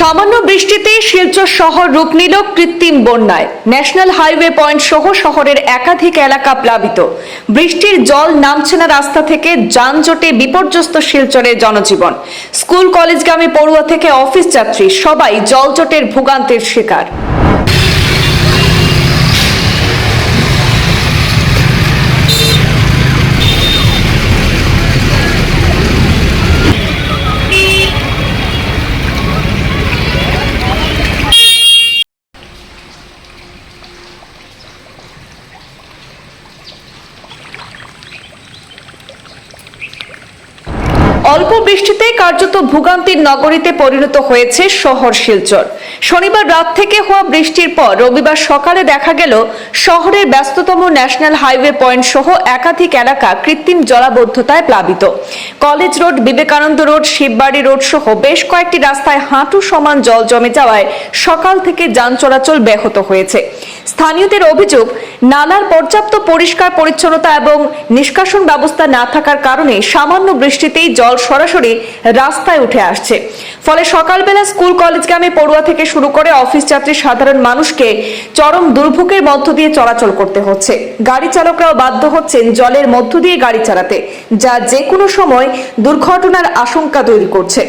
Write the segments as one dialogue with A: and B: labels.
A: সামান্য বৃষ্টিতে শিলচর শহর রূপ নিল কৃত্রিম বন্যায়। ন্যাশনাল হাইওয়ে পয়েন্ট সহ শহরের একাধিক এলাকা প্লাবিত। বৃষ্টির জল নামছে না রাস্তা থেকে, যানজটে বিপর্যস্ত শিলচরের জনজীবন। স্কুল, কলেজগামী পড়ুয়া থেকে অফিস যাত্রী, সবাই জলজটের ভোগান্তির শিকার। অল্প বৃষ্টিতে কার্যত ভোগান্তির নগরীতে পরিণত হয়েছে শহর শিলচর। শনিবার রাত থেকে হওয়া বৃষ্টির পর রবিবার সকালে দেখা গেল, শহরের ব্যস্ততম ন্যাশনাল হাইওয়ে পয়েন্ট সহ একাধিক এলাকা কৃত্রিম জলাবদ্ধতায় প্লাবিত। College road, Vivekananda road, Shivbari road সহ বেশ কয়েকটি রাস্তায় হাঁটু সমান জল জমে যাওয়ায় সকাল থেকে যান চলাচল ব্যাহত হয়েছে। স্থানীয়দের অভিযোগ, নালার পর্যাপ্ত পরিষ্কার পরিচ্ছন্নতা এবং নিষ্কাশন ব্যবস্থা না থাকার কারণে সামান্য বৃষ্টিতেই জল সরাসরি রাস্তায় উঠে আসছে। ফলে সকালবেলা স্কুল কলেজগামী পড়ুয়া থেকে শুরু করে অফিস যাত্রী সাধারণ মানুষকে চরম দুর্ভোগের মধ্য দিয়ে চলাচল করতে হচ্ছে। গাড়ি চালকরাও বাধ্য হচ্ছেন জলের মধ্য দিয়ে গাড়ি চালাতে, যা যে কোনো সময় দুর্ঘটনার আশঙ্কা তৈরি করছে।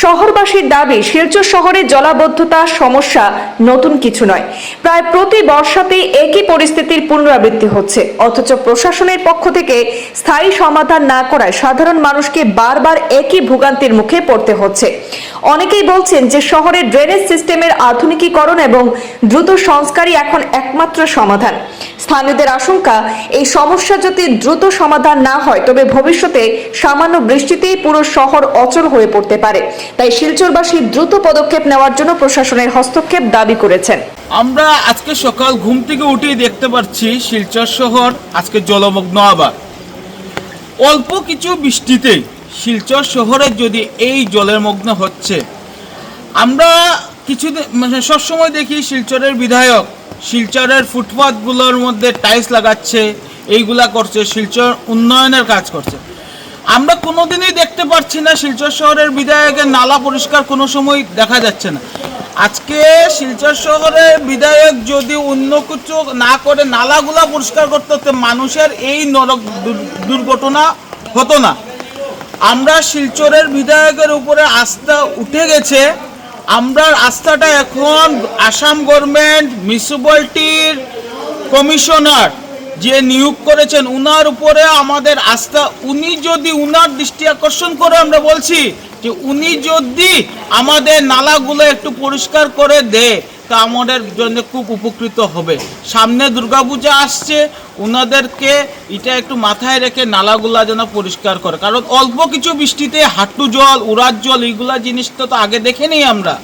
A: শহরবাসীর দাবি, শিলচর শহরে জলাবদ্ধতা সমস্যা নতুন কিছু নয়। প্রায় প্রতি বর্ষাতেই একই পরিস্থিতির পুনরাবৃত্তি হচ্ছে। অথচ প্রশাসনের পক্ষ থেকে স্থায়ী সমাধান না করায় সাধারণ মানুষকে বারবার একই ভোগান্তির মুখে পড়তে হচ্ছে। অনেকেই বলছেন যে শহরের ড্রেনেজ সিস্টেমের আধুনিকীকরণ এবং দ্রুত সংস্কারই এখন একমাত্র সমাধান। স্থানীয়দের আশঙ্কা, এই সমস্যা যদি দ্রুত সমাধান না হয়, তবে ভবিষ্যতে সামান্য বৃষ্টিতেই পুরো শহর অচল হয়ে পড়তে পারে। তাই শিলচরবাসী দ্রুত পদক্ষেপ নেওয়ার জন্য প্রশাসনের হস্তক্ষেপ দাবি করেছেন।
B: আমরা আজকে সকাল ঘুম থেকে উঠেই দেখতে পাচ্ছি শিলচর শহর, আজকে জলমগ্ন আবার। অল্প কিছু বৃষ্টিতেই শিলচর শহরে যদি এই জলের মগ্ন হচ্ছে, আমরা কিছু মানে সবসময় দেখি শিলচরের বিধায়ক শিলচরের ফুটপাথগুলোর মধ্যে টাইলস লাগাচ্ছে, এইগুলা করছে, শিলচর উন্নয়নের কাজ করছে। আমরা কোনোদিনই দেখতে পাচ্ছি না শিলচর শহরের বিধায়কের নালা পরিষ্কার কোনো সময় দেখা যাচ্ছে না। আজকে শিলচর শহরের বিধায়ক যদি অন্য কিছু না করে নালাগুলা পরিষ্কার করতে মানুষের এই নরক দুর- দুর্ঘটনা হতো না। আমরা শিলচরের বিধায়কের উপরে আস্থা উঠে গেছে। আমরা আস্থাটা এখন আসাম গভর্নমেন্ট মিউনিসিপ্যালিটির কমিশনার যে নিয়োগ করেছেন, উনার উপরে আমাদের আস্থা। উনি যদি উনার দৃষ্টি আকর্ষণ করে আমরা বলছি যে উনি যদি আমাদের নালাগুলো একটু পরিষ্কার করে দেয় তা আমাদের জন্য খুব উপকৃত হবে। সামনে দুর্গাপূজা আসছে ওনাদেরকে এটা একটু মাথায় রেখে নালাগুলা যেন পরিষ্কার করে। কারণ অল্প কিছু বৃষ্টিতে হাঁটু জল, উড়ার জল, এইগুলা জিনিসটা তো আগে দেখে নিই আমরা।